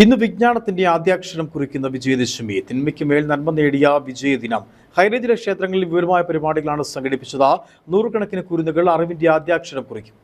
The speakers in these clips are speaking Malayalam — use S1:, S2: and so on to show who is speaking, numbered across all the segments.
S1: ഇന്ന് വിജ്ഞാനത്തിന്റെ ആദ്യാക്ഷരം കുറിക്കുന്ന വിജയദശമി. തിന്മയ്ക്ക് മേൽ നന്മ നേടിയ വിജയദിനം. ഹൈറേഞ്ചിലെ ക്ഷേത്രങ്ങളിൽ വിപുലമായ പരിപാടികളാണ് സംഘടിപ്പിച്ചത്. നൂറുകണക്കിന് കുരുന്നുകൾ അറിവിന്റെ ആദ്യാക്ഷരം കുറിക്കും.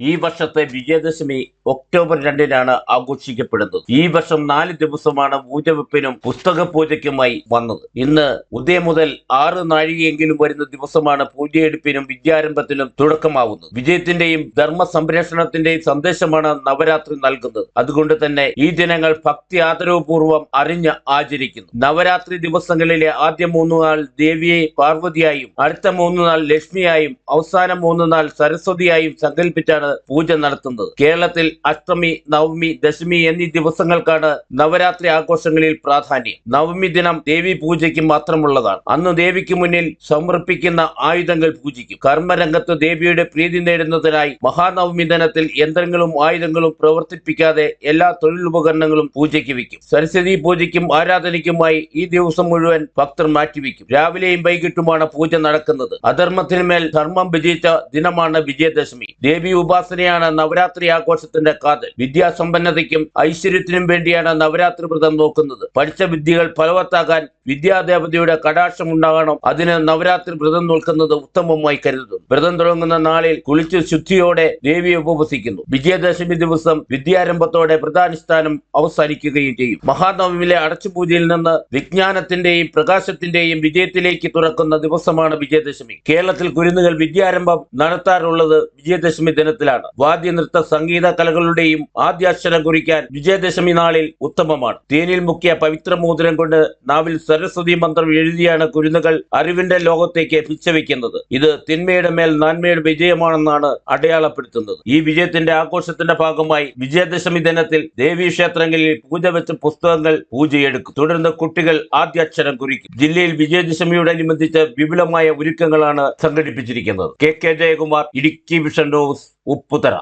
S2: ഈ വർഷത്തെ വിജയദശമി ഒക്ടോബർ രണ്ടിനാണ് ആഘോഷിക്കപ്പെടുന്നത്. ഈ വർഷം നാല് ദിവസമാണ് പൂജവെപ്പിനും പുസ്തക പൂജയ്ക്കുമായി വന്നത്. ഇന്ന് ഉദയം മുതൽ ആറ് നാഴികയെങ്കിലും വരുന്ന ദിവസമാണ് പൂജയെടുപ്പിനും വിദ്യാരംഭത്തിനും തുടക്കമാവുന്നത്. വിജയത്തിന്റെയും ധർമ്മ സംരക്ഷണത്തിന്റെയും സന്ദേശമാണ് നവരാത്രി നൽകുന്നത്. അതുകൊണ്ട് തന്നെ ഈ ദിനങ്ങൾ ഭക്തി ആദരവപൂർവം അറിഞ്ഞ് ആചരിക്കുന്നു. നവരാത്രി ദിവസങ്ങളിലെ ആദ്യ മൂന്ന് നാൾ ദേവിയെ പാർവതിയായും അടുത്ത മൂന്ന് നാൾ ലക്ഷ്മിയായും അവസാന മൂന്ന് നാൾ സരസ്വതിയായും സങ്കല്പിച്ചാണ് പൂജ നടത്തുന്നത്. കേരളത്തിൽ അഷ്ടമി നവമി ദശമി എന്നീ ദിവസങ്ങൾക്കാണ് നവരാത്രി ആഘോഷങ്ങളിൽ പ്രാധാന്യം. നവമി ദിനം ദേവി പൂജയ്ക്ക് മാത്രമുള്ളതാണ്. അന്ന് ദേവിക്ക് മുന്നിൽ സമർപ്പിക്കുന്ന ആയുധങ്ങൾ പൂജിക്കും. കർമ്മരംഗത്ത് ദേവിയുടെ പ്രീതി നേടുന്നതിനായി മഹാനവമി ദിനത്തിൽ യന്ത്രങ്ങളും ആയുധങ്ങളും പ്രവർത്തിപ്പിക്കാതെ എല്ലാ തൊഴിലുപകരണങ്ങളും പൂജയ്ക്ക് വയ്ക്കും. സരസ്വതി പൂജയ്ക്കും ആരാധനയ്ക്കുമായി ഈ ദിവസം മുഴുവൻ ഭക്തർ മാറ്റിവെക്കും രാവിലെയും വൈകിട്ടുമാണ് പൂജ നടക്കുന്നത്. അധർമ്മത്തിനുമേൽ ധർമ്മം വിജയിച്ച ദിനമാണ് വിജയദശമി. ദേവി ഉപാസനയാണ് നവരാത്രി ആഘോഷത്തിന്റെ കാതൽ വിദ്യാസമ്പന്നതയ്ക്കും ഐശ്വര്യത്തിനും വേണ്ടിയാണ് നവരാത്രി വ്രതം നോക്കുന്നത്. പഠിച്ച വിദ്യകൾ ഫലവത്താകാൻ വിദ്യാദേവതയുടെ കടാക്ഷം ഉണ്ടാകണം. അതിന് നവരാത്രി വ്രതം നോക്കുന്നത് ഉത്തമമായി കരുതുന്നു. വ്രതം തുടങ്ങുന്ന നാളിൽ കുളിച്ച് ശുദ്ധിയോടെ ദേവിയെ ഉപവസിക്കുന്നു. വിജയദശമി ദിവസം വിദ്യാരംഭത്തോടെ വ്രതാനുഷ്ഠാനം അവസാനിക്കുകയും ചെയ്യും. മഹാനവമിലെ അടച്ചുപൂജയിൽ നിന്ന് വിജ്ഞാനത്തിന്റെയും പ്രകാശത്തിന്റെയും വിജയത്തിലേക്ക് തുറക്കുന്ന ദിവസമാണ് വിജയദശമി. കേരളത്തിൽ കുരുന്നുകൾ വിദ്യാരംഭം നടത്താറുള്ളത് വിജയദശമി ദിനത്തിലാണ്. വാദ്യ നൃത്ത സംഗീത കലകളുടെയും ആദ്യാക്ഷരം കുറിക്കാൻ വിജയദശമി നാളിൽ ഉത്തമമാണ്. തേനിൽ മുക്കിയ പവിത്ര മോതിരം കൊണ്ട് നാവിൽ സരസ്വതി മന്ത്രം എഴുതിയാണ് കുരുന്നുകൾ അറിവിന്റെ ലോകത്തേക്ക് പിച്ചവെക്കുന്നത്. ഇത് തിന്മയുടെ മേൽ നന്മയുടെ വിജയമാണെന്നാണ് അടയാളപ്പെടുത്തുന്നത്. ഈ വിജയത്തിന്റെ ആഘോഷത്തിന്റെ ഭാഗമായി വിജയദശമി ദിനത്തിൽ ദേവീ ക്ഷേത്രങ്ങളിൽ പൂജ വെച്ച പുസ്തകങ്ങൾ പൂജയെടുക്കും. തുടർന്ന് കുട്ടികൾ ആദ്യാക്ഷരം കുറിക്കും. ജില്ലയിൽ വിജയദശമിയോടനുബന്ധിച്ച് വിപുലമായ ഒരുക്കങ്ങളാണ് സംഘടിപ്പിച്ചിരിക്കുന്നത്. K K Jayakumar Idukki vision dose Upputhara.